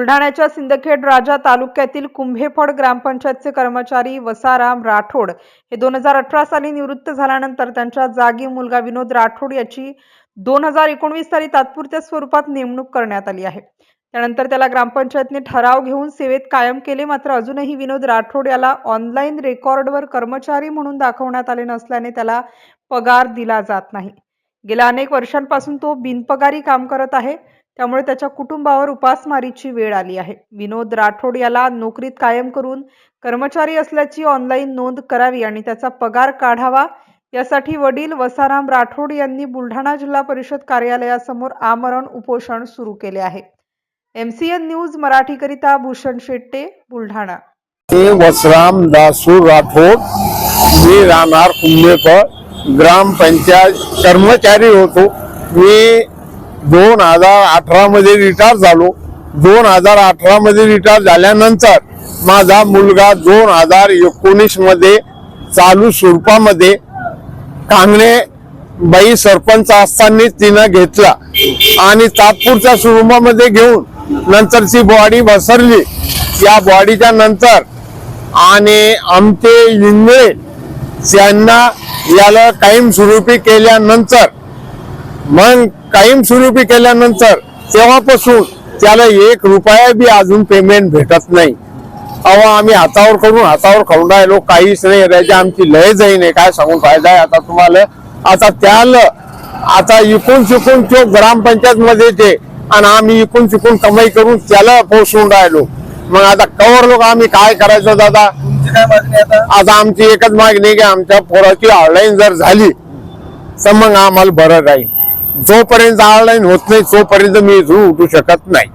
बुलढाण्याच्या सिंदखेड राजा तालुक्यातील कुंभेफड ग्रामपंचायतचे कर्मचारी वसाराम राठोड हे दोन हजार अठरा साली निवृत्त झाल्यानंतर त्यांच्या जागी मुलगा विनोद राठोड याची दोन हजार एकोणवीस साली तात्पुरत्या स्वरूपात नेमणूक करण्यात आली आहे. त्यानंतर त्याला ग्रामपंचायतने ठराव घेऊन सेवेत कायम केले मात्र अजूनही विनोद राठोड याला ऑनलाईन रेकॉर्डवर कर्मचारी म्हणून दाखवण्यात आले नसल्याने त्याला पगार दिला जात नाही. गेल्या अनेक वर्षांपासून तो बिनपगारी काम करत आहे. त्यामुळे त्याच्या कुटुंबावर उपासमारीची वेळ आली आहे. विनोद राठोड याला नोकरीत कायम करून कर्मचारी असल्याची ऑनलाईन नोंद करावी आणि त्याचा पगार काढावा यासाठी वडील वसाराम राठोड यांनी बुलढाणा जिल्हा परिषद कार्यालयासमोर आमरण उपोषण सुरू केले आहे. एमसीएन न्यूज मराठीकरिता भूषण शेट्टे बुलढाणा. ते वसराम दासू राठोड मी राहणार कुंभेकर ग्रामपंचायत कर्मचारी होतो. मी दोन हजार अठरामध्ये रिटायर झालो. दोन हजार अठरामध्ये रिटायर झाल्यानंतर माझा मुलगा दोन हजार एकोणीसमध्ये चालू स्वरूपामध्ये कांगणे बाई सरपंच असताना तिनं घेतला. आणि तात्पुरत्या स्वरूपामध्ये घेऊन नंतरची बॉडी बसरली या बॉडीच्या नंतर आणि आमचे इंगळे यांना याला कायम स्वरूपी केल्यानंतर मग कायम स्वरूपी केल्यानंतर तेव्हापासून त्याला एक रुपया बी अजून पेमेंट भेटत नाही. अहो आम्ही हातावर करून हातावर खाऊन राहिलो काहीच नाही राहायचे आमची लय जाई नाही काय सांगून फायदा आहे आता तुम्हाला? आता त्याला आता इकून चुकून तो ग्रामपंचायत मध्ये ते आणि आम्ही इकून चुकून कमाई करून त्याला पोचून राहिलो. मग आता कवर लोक आम्ही काय करायचं दादा? आता? आमची एकच मागणी की आमच्या पोराची ऑनलाईन जर झाली तर मग आम्हाला बरं राहील. जोपर्यंत ऑनलाईन होत नाही तोपर्यंत मी झू उठू शकत नाही.